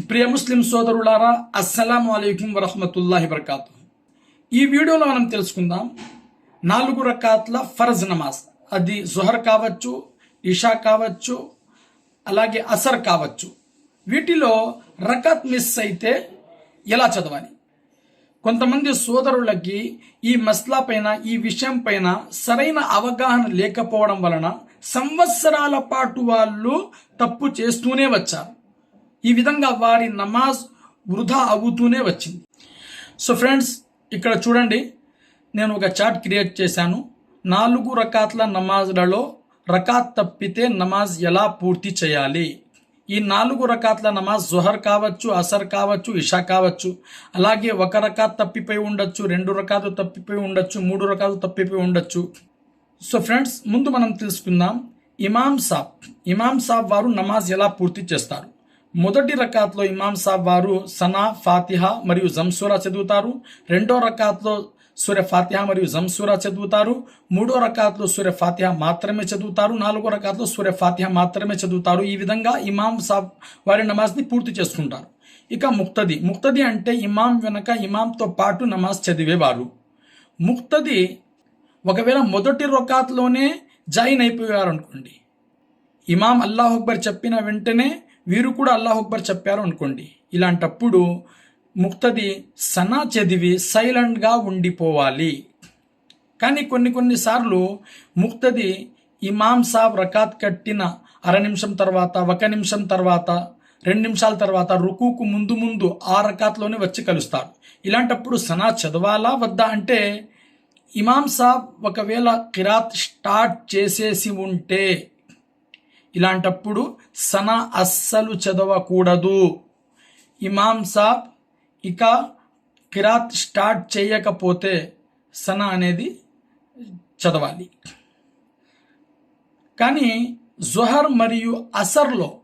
ప్రియ ముస్లిం సోదరులారా అస్సలం అలైకుం వరహమతుల్లాహి వరకాతు. ఈ వీడియోలో మనం తెలుసుకుందాం నాలుగు రకాత్ల ఫర్జ్ నమాజ్. అది జుహర్ కావచ్చు ఇషా కావచ్చు అలాగే అసర్ కావచ్చు. వీటిలో రకాత్ మిస్ అయితే ఎలా చదవాలి? కొంతమంది సోదరులకి ఈ మస్లా పైన ఈ విషయం పైన సరైన అవగాహన లేకపోవడం వలన సంవత్సరాల పాటు వాళ్ళు తప్పు చేస్తూనే వచ్చారు. ఈ విధంగా వారి నమాజ్ వృధా అవుతూనే వచ్చింది. సో ఫ్రెండ్స్ ఇక్కడ చూడండి నేను ఒక చార్ట్ క్రియేట్ చేశాను. నాలుగు రకాత్ల నమాజ్లలో రకాత్ తప్పితే నమాజ్ ఎలా పూర్తి చేయాలి? ఈ నాలుగు రకాత్ల నమాజ్ జుహర్ కావచ్చు అసర్ కావచ్చు ఇషా కావచ్చు. అలాగే ఒక రకాత్ తప్పిపోయి ఉండొచ్చు రెండు రకాలు తప్పిపోయి ఉండొచ్చు మూడు రకాలు తప్పిపోయి ఉండొచ్చు. సో ఫ్రెండ్స్ ముందు మనం తెలుసుకుందాం ఇమాం సాబ్. ఇమాం సాబ్ వారు నమాజ్ ఎలా పూర్తి చేస్తారు? మొదటి రకాత్లో ఇమాం సాబ్ వారు సనా ఫాతిహా మరియు జంసూరా చదువుతారు. రెండో రకాత్లో సూర్య ఫాతిహా మరియు జంసూరా చదువుతారు. మూడో రకాత్లో సూర్య ఫాతిహా మాత్రమే చదువుతారు. నాలుగో రకాత్లో సూర్య ఫాతిహా మాత్రమే చదువుతారు. ఈ విధంగా ఇమాం సాబ్ వారి నమాజ్ని పూర్తి చేసుకుంటారు. ఇక ముక్తది. ముక్తది అంటే ఇమాం వెనక ఇమాంతో పాటు నమాజ్ చదివేవారు. ముక్తది ఒకవేళ మొదటి రకాత్లోనే జాయిన్ అయిపోయారు అనుకోండి ఇమాం అల్లాహ్ అక్బర్ చెప్పిన వెంటనే వీరు కూడా అల్లాహ్ అక్బర్ చెప్పారు అనుకోండి. ఇలాంటప్పుడు ముక్తది సనా చదివి సైలెంట్గా ఉండిపోవాలి. కానీ కొన్ని కొన్నిసార్లు ముక్తది ఇమాం సాబ్ రకాత్ కట్టిన అర నిమిషం తర్వాత ఒక నిమిషం తర్వాత రెండు నిమిషాల తర్వాత రుకుకు ముందు ముందు ఆ రకాత్లోనే వచ్చి కలుస్తారు. ఇలాంటప్పుడు సనా చదవాలా వద్దా అంటే ఇమాం సాబ్ ఒకవేళ కిరాత్ స్టార్ట్ చేసేసి ఉంటే ఇలాంటప్పుడు సనా అస్సలు చదవకూడదు. ఇమాం సాబ్ ఇక కిరాత్ స్టార్ట్ చేయకపోతే సనా అనేది చదవాలి. కానీ జొహర్ మరియు అసర్లో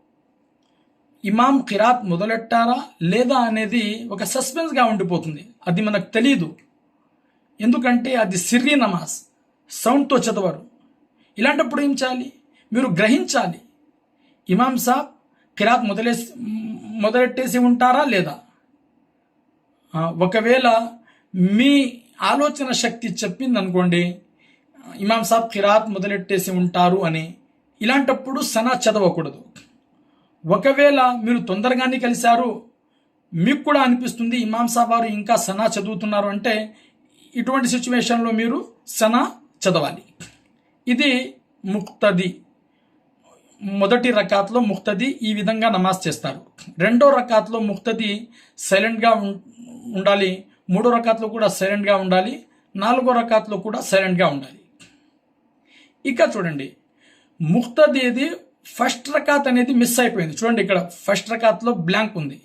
ఇమాం కిరాత్ మొదలెట్టారా లేదా అనేది ఒక సస్పెన్స్గా ఉండిపోతుంది. అది మనకు తెలియదు ఎందుకంటే అది సిర్రీ నమాజ్ సౌండ్తో చదవరు. ఇలాంటప్పుడు ఏం చేయాలి? మీరు గ్రహించాలి. ఇమాం సాబ్ కిరాత్ మొదలేసి మొదలెట్టేసి ఉంటారా లేదా? ఒకవేళ మీ ఆలోచన శక్తి చెప్పింది అనుకోండి ఇమాం సాబ్ కిరాత్ మొదలెట్టేసి ఉంటారు అని ఇలాంటప్పుడు సనా చదవకూడదు. ఒకవేళ మీరు తొందరగానే కలిశారు మీకు కూడా అనిపిస్తుంది ఇమాం సాబ్ వారు ఇంకా సనా చదువుతున్నారు అంటే ఇటువంటి సిచ్యువేషన్లో మీరు సనా చదవాలి. ఇది ముక్తది. మొదటి రకాత్లో ముక్తది ఈ విధంగా నమాజ్ చేస్తారు. రెండో రకాత్లో ముక్తది సైలెంట్గా ఉండాలి. మూడో రకాత్లో కూడా సైలెంట్గా ఉండాలి. నాలుగో రకాత్లో కూడా సైలెంట్గా ఉండాలి. ఇక చూడండి. ముక్తదిది ఫస్ట్ రకాత్ అనేది మిస్ అయిపోయింది. చూడండి ఇక్కడ ఫస్ట్ రకాత్లో బ్లాంక్ ఉంది.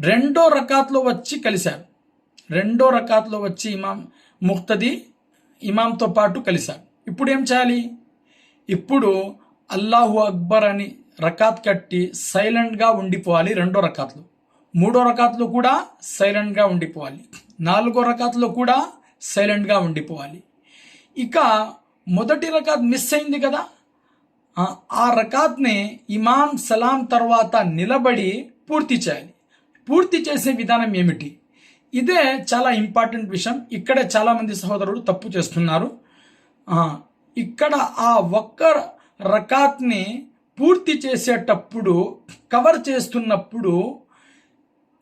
రెండో రకాత్లో వచ్చి కలిశారు. రెండో రకాత్లో వచ్చి ఇమాం ముక్తది ఇమాంతో పాటు కలిశారు. ఇప్పుడు ఏం చేయాలి? ఇప్పుడు అల్లాహు అక్బర్ అని రకాత్ కట్టి సైలెంట్గా ఉండిపోవాలి రెండో రకాత్లో. మూడో రకాత్లో కూడా సైలెంట్గా ఉండిపోవాలి. నాలుగో రకాత్లో కూడా సైలెంట్గా ఉండిపోవాలి. ఇక మొదటి రకాత్ మిస్ అయింది కదా? ఆ, రకాత్ని ఇమాం సలాం తర్వాత నిలబడి పూర్తి చేయాలి. పూర్తి చేసే విధానం ఏమిటి? ఇదే చాలా ఇంపార్టెంట్ విషయం. ఇక్కడే చాలామంది సహోదరులు తప్పు చేస్తున్నారు. ఇక్కడ ఆ ఒక్క రకాత్ని పూర్తి చేసేటప్పుడు కవర్ చేస్తున్నప్పుడు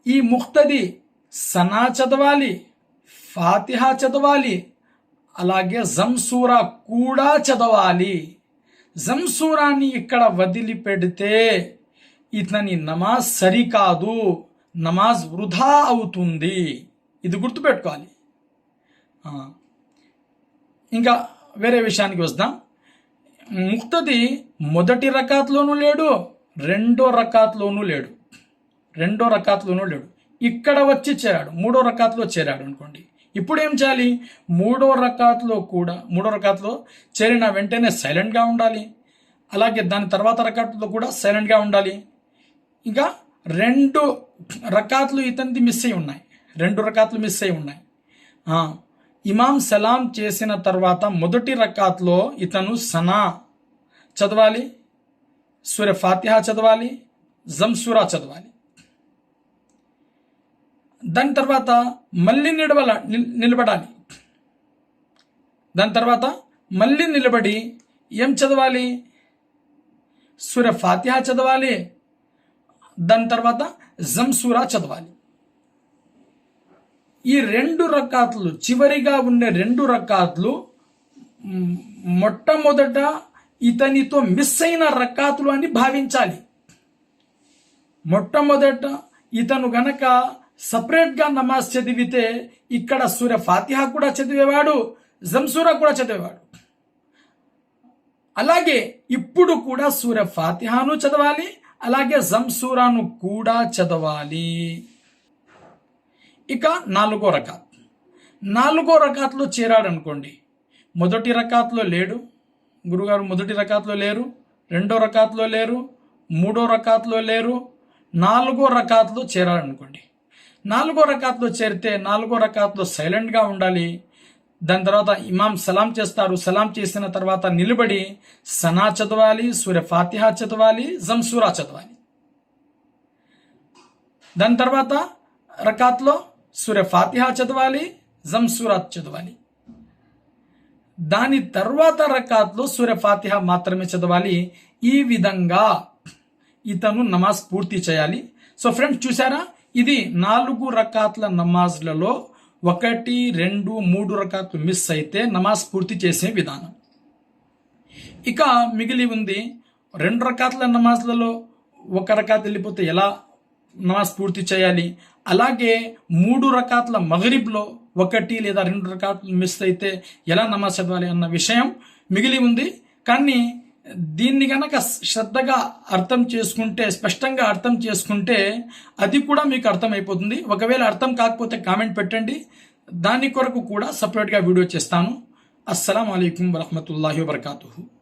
ఈ ముక్తది సనా చదవాలి ఫాతిహా చదవాలి అలాగే జంసూరా కూడా చదవాలి. జంసూరాన్ని ఇక్కడ వదిలిపెడితే ఇతని నమాజ్ సరికాదు నమాజ్ వృధా అవుతుంది. ఇది గుర్తుపెట్టుకోవాలి. ఇంకా వేరే విషయానికి వస్తాం ముక్తది మొదటి రకాత్లోనూ లేడు రెండో రకాత్లోనూ లేడు. రెండో రకాత్లోనూ లేడు. ఇక్కడ వచ్చి చేరాడు మూడో రకాత్లో చేరాడు అనుకోండి. ఇప్పుడు ఏం చేయాలి? మూడో రకాత్లో కూడా మూడో రకాత్లో చేరిన వెంటనే సైలెంట్గా ఉండాలి. అలాగే దాని తర్వాత రకాత్లో కూడా సైలెంట్గా ఉండాలి. ఇంకా రెండు రకాత్లు ఇతనిది మిస్ అయి ఉన్నాయి. రెండు రకాత్లు మిస్ అయి ఉన్నాయి. ఇమాం సలాం చేసిన తర్వాత మొదటి రకాత్లో ఇతను సనా చదవాలి సూర్య ఫాతిహా చదవాలి జంసూరా చదవాలి. దాని తర్వాత మళ్ళీ నిలబల నిలబడాలి. దాని తర్వాత మళ్ళీ నిలబడి ఏం చదవాలి? సూర్య ఫాతిహా చదవాలి దాని తర్వాత జంసూరా చదవాలి. ఈ రెండు రకాతులు చివరిగా ఉండే రెండు రకాతులు మొట్టమొదట ఇతనితో మిస్ అయిన రకాతులు అని భావించాలి. మొట్టమొదట ఇతను గనక సపరేట్గా నమాజ్ చదివితే ఇక్కడ సూర్య ఫాతిహా కూడా చదివేవాడు జంసూరా కూడా చదివేవాడు. అలాగే ఇప్పుడు కూడా సూర్య ఫాతిహాను చదవాలి అలాగే జంసూరాను కూడా చదవాలి. ఇక నాలుగో రకాత్. నాలుగో రకాత్లో చేరాడనుకోండి. మొదటి రకాత్లో లేడు. గురుగారు మొదటి రకాత్లో లేరు. రెండో రకాత్లో లేరు. మూడో రకాత్లో లేరు. నాలుగో రకాత్లో చేరాడు నాలుగో రకాత్లో చేరితే నాలుగో రకాత్లో సైలెంట్గా ఉండాలి. దాని తర్వాత ఇమాం సలాం చేస్తారు. సలాం చేసిన తర్వాత నిలబడి సనా చదవాలి సూర్య ఫాతిహా చదవాలి జంసూరా చదవాలి. దాని తర్వాత రకాత్లో సూర్య ఫాతిహా చదవాలి జంసూరాత్ చదవాలి. దాని తర్వాత రకాత్లో సూర్య ఫాతిహా మాత్రమే చదవాలి. ఈ విధంగా ఇతను నమాజ్ పూర్తి చేయాలి. సో ఫ్రెండ్స్ చూసారా ఇది నాలుగు రకాత్ల నమాజ్లలో ఒకటి రెండు మూడు రకాత్లు మిస్ అయితే నమాజ్ పూర్తి చేసే విధానం. ఇక మిగిలి ఉంది రెండు రకాల నమాజ్లలో ఒక రకాత్ వెళ్ళిపోతే ఎలా? నమాజ్ పూర్తి చేయాలి. అలాగే మూడు రకాతుల మగరిబ్లో ఒకటి లేదా రెండు రకాలు మిస్ అయితే ఎలా నమాజ్ చదవాలి అన్న విషయం మిగిలి ఉంది. కానీ దీన్ని గనక శ్రద్ధగా అర్థం చేసుకుంటే స్పష్టంగా అర్థం చేసుకుంటే అది కూడా మీకు అర్థమైపోతుంది. ఒకవేళ అర్థం కాకపోతే కామెంట్ పెట్టండి. దాని కొరకు కూడా సపరేట్గా వీడియో చేస్తాను. అస్సలం అయికం వరహమూల వబర్కాతుహు.